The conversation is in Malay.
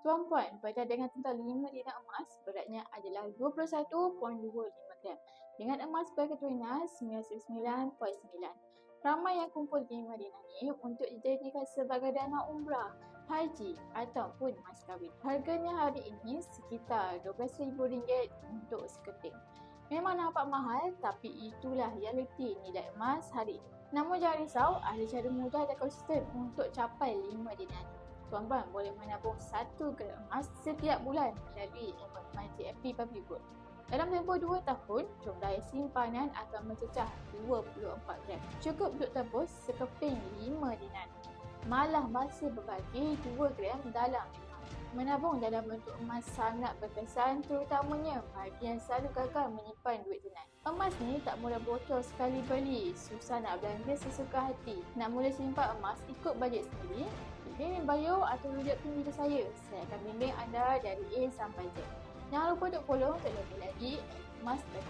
Tuan-puan, berkaitan dengan tentang 5 dinar emas, beratnya adalah 21.25 gram. Dengan emas berketurunan 99.9. Ramai yang kumpul 5 dinar ni untuk dijadikan sebagai dana umrah, haji ataupun mas kahwin. Harganya hari ini sekitar RM12,000 untuk sekeping. Memang nampak mahal tapi itulah realiti nilai emas hari ini. Namun jangan risau, ada cara mudah dan konsisten untuk capai 5 dinar ni tuan-tuan boleh menabung 1 gram emas setiap bulan melalui investment JFP Public Good. Dalam tempoh 2 tahun, jumlah simpanan akan mencecah 24 gram. Cukup untuk tebus sekeping 5 dinar. Malah masih berbagi 2 gram dalam Menabung dalam bentuk emas sangat berkesan terutamanya bagi yang selalu gagal menyimpan duit tunai. Emas ni tak mudah botol sekali beli, susah nak belanja sesuka hati. Nak mula simpan emas ikut bajet sendiri, bimbing bio atau rujuk video saya. Saya akan bimbing anda dari A sampai Z. Jangan lupa untuk follow untuk lebih lagi emas dan